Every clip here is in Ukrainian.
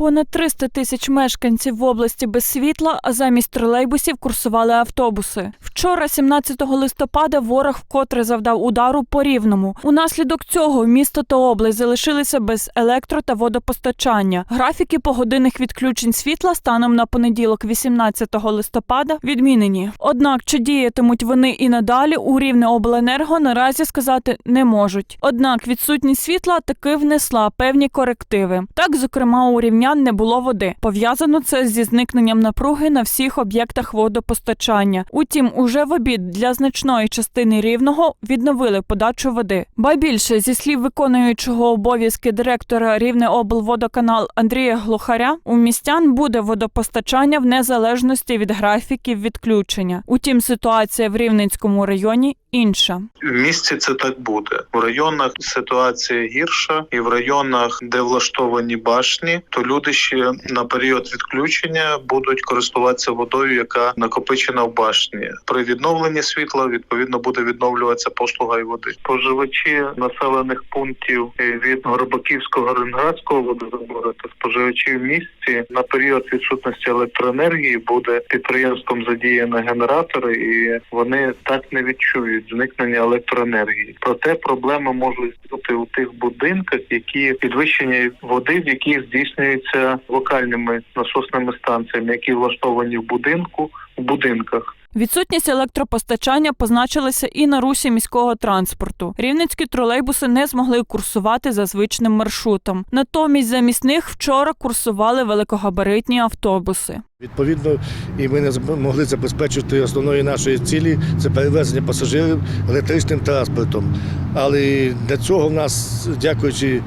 Понад 300 тисяч мешканців в області без світла, а замість тролейбусів курсували автобуси. Вчора, 17 листопада, ворог вкотре завдав удару по рівному. Унаслідок цього місто та область залишилися без електро та водопостачання. Графіки погодинних відключень світла станом на понеділок, 18 листопада, відмінені. Однак, чи діятимуть вони і надалі у рівне обленерго наразі сказати не можуть. Однак відсутність світла таки внесла певні корективи. Так, зокрема, у рівнян не було води. Пов'язано це зі зникненням напруги на всіх об'єктах водопостачання. Утім, уже в обід для значної частини рівного відновили подачу води. Ба більше, зі слів виконуючого обов'язки директора Рівне облводоканал Андрія Глухаря, у містян буде водопостачання в незалежності від графіків відключення. Утім, ситуація в Рівненському районі інша. В місті це так буде. В районах ситуація гірша, і в районах, де влаштовані башні, то люди ще на період відключення будуть користуватися водою, яка накопичена в башні. При відновленні світла відповідно буде відновлюватися послуга і води. Споживачі населених пунктів від Горбаківського Ренградського водозабору та споживачі в місті на період відсутності електроенергії буде підприємством задіяно генератори, і вони так не відчують зникнення електроенергії. Проте проблеми можуть бути у тих будинках, які підвищення води, в яких здійснюється локальними насосними станціями, які влаштовані в будинку в будинках. Відсутність електропостачання позначилася і на русі міського транспорту. Рівненські тролейбуси не змогли курсувати за звичним маршрутом. Натомість замість них вчора курсували великогабаритні автобуси. Відповідно, і ми не змогли забезпечити основної нашої цілі це перевезення пасажирів електричним транспортом. Але для цього в нас, дякуючи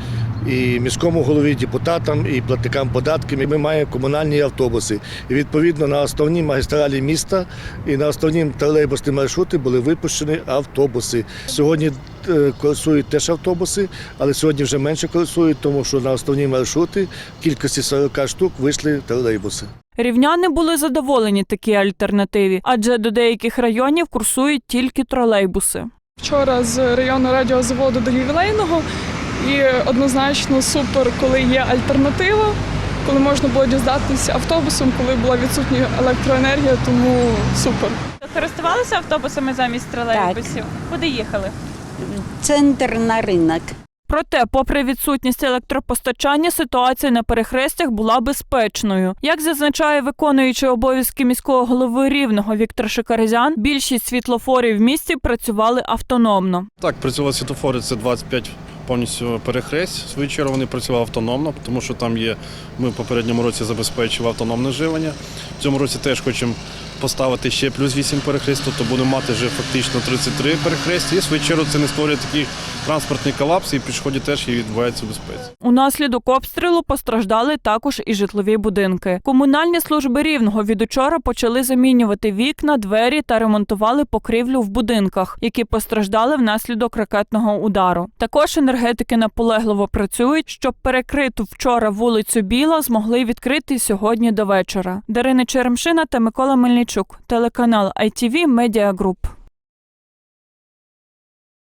і міському голові, депутатам, і платникам податків, ми маємо комунальні автобуси. І відповідно на основній магістралі міста і на основні тролейбусні маршрути були випущені автобуси. Сьогодні е, курсують теж автобуси, але сьогодні вже менше курсують, тому що на основні маршрути в кількості 40 штук вийшли тролейбуси. Рівняни були задоволені такій альтернативі, адже до деяких районів курсують тільки тролейбуси. Вчора з районного радіозаводу до ювілейного і однозначно супер, коли є альтернатива, коли можна було дізнатися автобусом, коли була відсутня електроенергія, тому супер. Користувалися автобусами замість тролейбусів? Куди їхали? Центр на ринок. Проте, попри відсутність електропостачання, ситуація на перехрестях була безпечною. Як зазначає виконуючий обов'язки міського голови рівного Віктор Шикаризян, більшість світлофорів в місті працювали автономно. Так, працювали світофори, це 25 повністю перехресть. Свою чергу вони працювали автономно, тому що там є, ми в попередньому році забезпечили автономне живлення. В цьому році теж хочемо поставити ще плюс 8 перехрест, тобто будемо мати вже фактично 33 перехрестя. І свою це не створює такий транспортний колапс, і пішоході теж і відбувається безпеці. Унаслідок обстрілу постраждали також і житлові будинки. Комунальні служби рівного від учора почали замінювати вікна, двері та ремонтували покрівлю в будинках, які постраждали внаслідок ракетного удару. Також енергетики наполегливо працюють, щоб перекриту вчора вулицю Біла змогли відкрити сьогодні до вечора. Дарина Черемшина та Микола Мельничук, телеканал ITV Media Group.